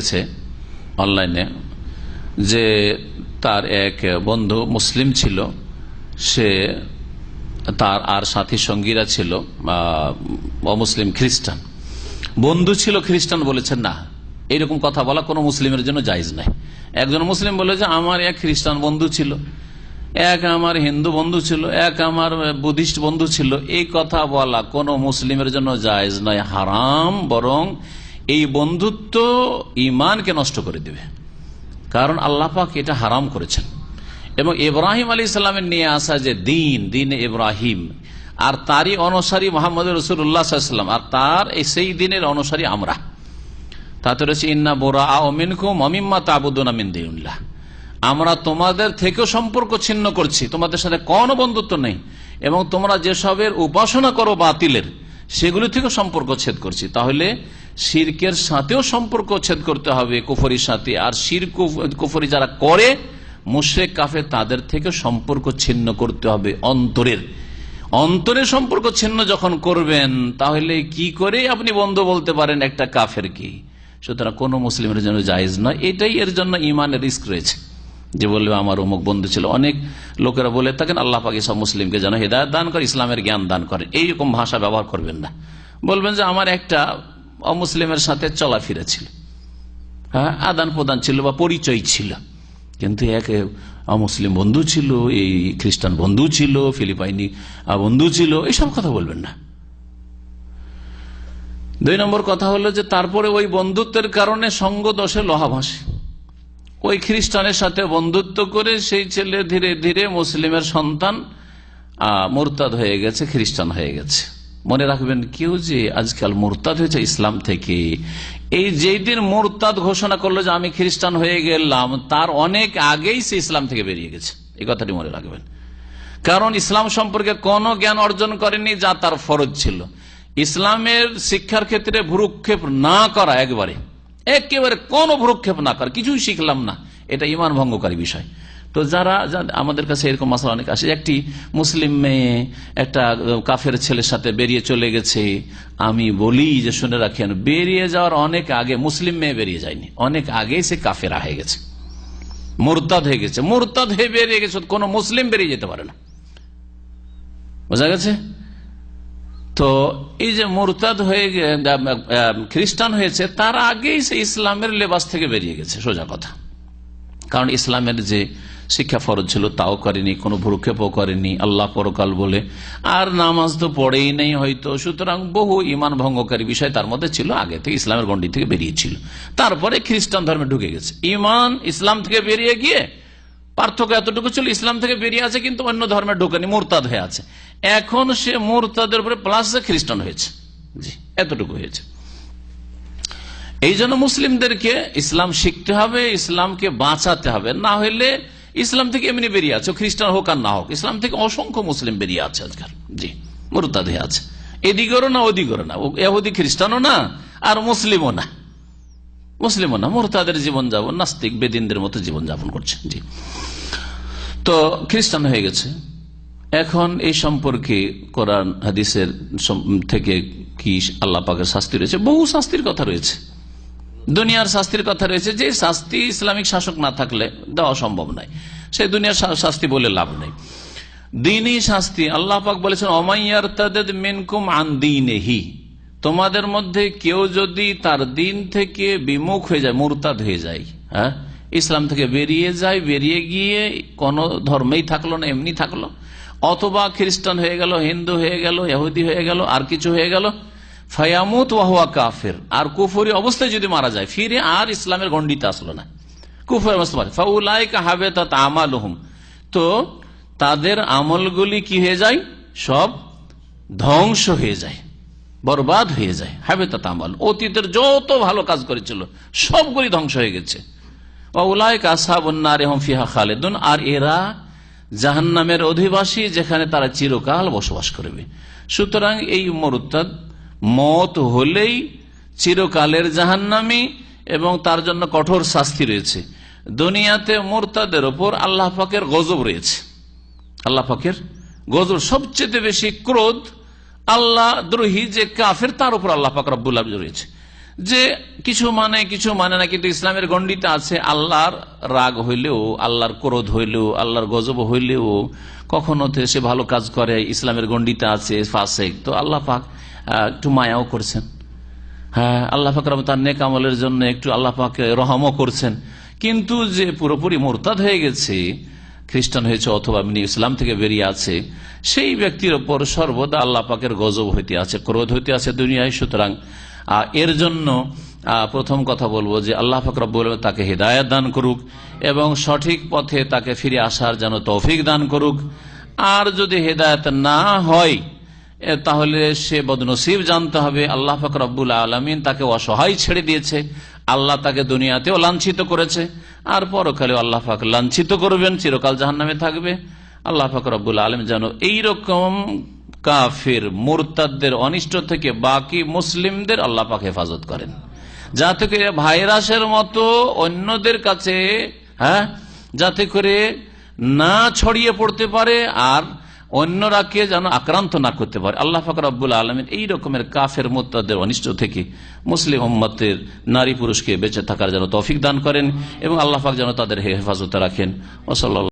এসেছে অনলাইনে যে তার এক বন্ধু মুসলিম ছিল, সে তার আর সাথী সঙ্গীরা ছিল অমুসলিম খ্রিস্টান। বন্ধু ছিল খ্রিস্টান বলেছেন, না, এরকম কথা বলা কোনো মুসলিমের জন্য জায়জ নাই একজন মুসলিম বলে যে, আমার এক খ্রিস্টান বন্ধু ছিল, এক আমার হিন্দু বন্ধু ছিল, এক আমার বুদ্ধিস্ট বন্ধু ছিল, এই কথা বলা কোনো মুসলিমের জন্য জায়জ নয়, হারাম, বরং এই বন্ধুত্ব ইমানকে নষ্ট করে দেবে। কারণ আল্লাহ পাক এটা হারাম করেছেন। এবং ইব্রাহিম আলী ইসলামের নিয়ে আসা যে দিন দিন ইব্রাহিম, আর তারই অনুসারী মোহাম্মদ রসুল্লাহাম আর তার সেই দিনের অনুসারী আমরা। তাতে রয়েছে, ইন্না বোরা আমিনকুম অমিম্মা তাবুদ্দিন আমিন দিউল্লাহ আমরা তোমাদের থেকেও সম্পর্ক ছিন্ন করছি, তোমাদের সাথে কোনো বন্ধুত্ব নেই। এবং তোমরা যেসবের উপাসনা করো বাতিলের, সেগুলি থেকে সম্পর্ক ছেদ করছি। তাহলে শিরকের সাথেও সম্পর্ক ছেদ করতে হবে কুফরির সাথে। আর শির কুফরি যারা করে, মুশ্রেক কাফে তাদের থেকে সম্পর্ক ছিন্ন করতে হবে অন্তরের। অন্তরের সম্পর্ক ছিন্ন যখন করবেন, তাহলে কি করে আপনি বন্ধ বলতে পারেন একটা কাফের কি সুতরাং কোন মুসলিমের জন্য জায়েজ নয়। এটাই এর জন্য ইমানের রিস্ক রয়েছে। যে বলবে, আমার অমুক বন্ধু ছিল। অনেক লোকেরা বলে থাকেন, আল্লাহ পাকি সব মুসলিমকে যেন হেদায়ত দান করে, ইসলামের জ্ঞান দান করে। এইরকম ভাষা ব্যবহার করবেন না। বলবেন যে, আমার একটা অমুসলিমের সাথে চলাফেরা ছিল। হ্যাঁ আদান প্রদান ছিল বা পরিচয় ছিল। কিন্তু এক অমুসলিম বন্ধু ছিল, এই খ্রিস্টান বন্ধু ছিল, ফিলিপাইনি বন্ধু ছিল এইসব কথা বলবেন না। দুই নম্বর কথা হলো যে তারপরে ওই বন্ধুত্বের কারণে সঙ্গ দশে লোহা ভাসে। ওই খ্রিস্টানের সাথে বন্ধুত্ব করে সেই ছেলে ধীরে ধীরে মুসলিমের সন্তান মোরতাদ হয়ে গেছে, খ্রিস্টান হয়ে গেছে। মনে রাখবেন কেউ যে আজকাল মোরতাদ হয়েছে ইসলাম থেকে, এই যেই দিন মোরতাদ ঘোষণা করল যে আমি খ্রিস্টান হয়ে গেলাম, তার অনেক আগেই সে ইসলাম থেকে বেরিয়ে গেছে। এই কথাটি মনে রাখবেন। কারণ ইসলাম সম্পর্কে কোনো জ্ঞান অর্জন করেনি যা তার ফরজ ছিল। ইসলামের শিক্ষার ক্ষেত্রে ভ্রুক্ষেপ না করা একবারে। একেবারে কোনো ভ্রুক্ষেপ না করা, কিছুই শিখলাম না। এটা ইমান ভঙ্গকারী বিষয়। তো যারা আমাদের কাছে এরকম মশলা অনেক আসে। একটি মুসলিম মেয়ে একটা কাফের ছেলের সাথে বেরিয়ে চলে গেছে। আমি বলি যে, শুনে রাখেন বেরিয়ে যাওয়ার অনেক আগে মুসলিম মেয়ে বেরিয়ে যায়নি। অনেক আগে সে কাফেরা হয়ে গেছে। মোরতাদ হয়ে গেছে। মোরতাদ হয়ে বেরিয়ে গেছে, কোন মুসলিম বেরিয়ে যেতে পারে না। বোঝা গেছে? তো এই যে মোরতাদ হয়ে খ্রিস্টান হয়েছে, তার আগেই সে ইসলামের লেবাস থেকে বেরিয়ে গেছে। সোজা কথা। কারণ ইসলামের যে শিক্ষা ফরজ ছিল তাও করেনি, কোনো ভ্রুক্ষেপও করেনি, আল্লাহ পরকাল বলে। আর নামাজ তো পড়েই নেই হয়তো, সুতরাং বহু ইমান ভঙ্গকারী বিষয় তার মধ্যে ছিল, আগে থেকে ইসলামের গণ্ডি থেকে বেরিয়েছিল তারপরে খ্রিস্টান ধর্মে ঢুকে গেছে। ইমান ইসলাম থেকে বেরিয়ে গিয়ে, পার্থক্য এতটুকু ছিল, ইসলাম থেকে বেরিয়ে আছে, কিন্তু অন্য ধর্মে ঢোকেনি, মোরতাদ হয়ে আছে। এখন সে মোরতাদের উপরে প্লাস খ্রিস্টান হয়েছে। জি, এতটুকু হয়েছে। এই জন্য মুসলিমদেরকে ইসলাম শিখতে হবে, ইসলামকে বাঁচাতে হবে। না হলে ইসলাম থেকে এমনি বেরিয়ে আছে, খ্রিস্টান হোক আর না হোক। ইসলাম থেকে অসংখ্য মুসলিম বেরিয়ে আছে আজকাল। জি, মোরতাদ আছে। এদিকেরও না ওদিকেরও না। এহুদি খ্রিস্টানও না, আর মুসলিমও না। মুসলিমও না। মোরতাদের জীবনযাপন, নাস্তিক, বেদিনদের মতো জীবনযাপন করছে। জি। তো খ্রিস্টান হয়ে গেছে। এখন এই সম্পর্কে কোরআন, হাদিসের থেকে কি আল্লাহ পাকের শাস্তি রয়েছে? বহু শাস্তির কথা রয়েছে। দুনিয়ার শাস্তির কথা রয়েছে যে শাস্তি ইসলামিক শাসক না থাকলে দেওয়া সম্ভব নয় সেই দুনিয়ার শাস্তি বলে লাভ নেই। দিনই শাস্তি। আল্লাহ পাক বলেছেন অমাইয়ার তাদের মেনকুম আন্দিনেহি তোমাদের মধ্যে কেউ যদি তার দিন থেকে বিমুখ হয়ে যায়, মুরতাদ হয়ে যায় হ্যাঁ ইসলাম থেকে বেরিয়ে যায়, বেরিয়ে গিয়ে কোন ধর্মেই থাকল না, এমনি থাকল, অথবা খ্রিস্টান হয়ে গেল, হিন্দু হয়ে গেল, ইহুদি হয়ে গেল, আর কিছু হয়ে গেল ফায়ামুত ওয়াহুয়া কাফের। আর কুফরি অবস্থায় যদি মারা যায়, ফিরে আর ইসলামের গণ্ডিতে আসলো না। কুফর হাবে আমাল তো তাদের আমলগুলি কি হয়ে যায়? সব ধ্বংস হয়ে যায়, বরবাদ হয়ে যায়। হাবে তা আমল, অতীতের যত ভালো কাজ করেছিল, সবগুলি ধ্বংস হয়ে গেছে। খালেদুন, আর এরা জাহান্নামের অধিবাসী যেখানে তারা চিরকাল বসবাস করবে। সুতরাং এই মরুত্তাদ মত হলেই চিরকালের জাহান্নামি এবং তার জন্য কঠোর শাস্তি রয়েছে। দুনিয়াতে মোরতাদের ওপর আল্লাহ পাকের গজব রয়েছে। আল্লাহ পাকের গজব সবচেয়ে বেশি ক্রোধ আল্লাহ দ্রোহী যে কাফের, তার উপর আল্লাহ পাক রয়েছে। যে কিছু মানে কিছু মানে না, কিন্তু ইসলামের গণ্ডিতে আছে আল্লাহর রাগ হইলেও, আল্লাহর ক্রোধ হইলেও, আল্লাহর গজব হইলেও, কখনো সে ভালো কাজ করে, ইসলামের গণ্ডিতে আছে, ফাসেক। তো আল্লাহ পাক একটু মায়াও করছেন। হ্যাঁ আল্লাহ পাক তার নেক আমলের জন্য একটু আল্লাহ পাক রহমও করছেন। কিন্তু যে পুরোপুরি মোরতাদ হয়ে গেছে, খ্রিস্টান হয়েছে অথবা মিনি ইসলাম থেকে বেরিয়ে আছে, সেই ব্যক্তির ওপর সর্বদা আল্লাহ পাকের গজব হইতে আছে, ক্রোধ হইতে আছে দুনিয়ায়। সুতরাং আহ, এর জন্য প্রথম কথা বলব যে আল্লাহ পাক রব্বুল তাকে হৃদায়ত দান করুক এবং সঠিক পথে তাকে ফিরে আসার যেন তৌফিক দান করুক। আর যদি হেদায়ত না হয় তাহলে সে বদনসিব জানতে হবে। আল্লাহ পাক রব্বুল আলমিন তাকে অসহায় ছেড়ে দিয়েছে। আল্লাহ তাকে দুনিয়াতেও লাঞ্ছিত করেছে। আর পরকালে আল্লাহ পাক লাঞ্ছিত করবেন চিরকাল জাহান নামে থাকবে। আল্লাহ পাক রব্বুল আলম যেন এইরকম কাফির, মুরতাদদের অনিষ্ট থেকে বাকি মুসলিমদের আল্লাহ পাক হেফাজত করেন। যাতে করে ভাইরাসের মতো অন্যদের কাছে হ্যাঁ যাতে করে না ছড়িয়ে পড়তে পারে আর অন্যরা কে যেন আক্রান্ত না করতে পারে। আল্লাহ ফাকর আব্বুল আলমের এই রকমের কাফের মোত্তাদের অনিষ্ট থেকে মুসলিম উম্মতের নারী পুরুষকে বেঁচে থাকার যেন তৌফিক দান করেন এবং আল্লাহ পাক যেন তাদের হেফাজতে রাখেন। ওসল্লা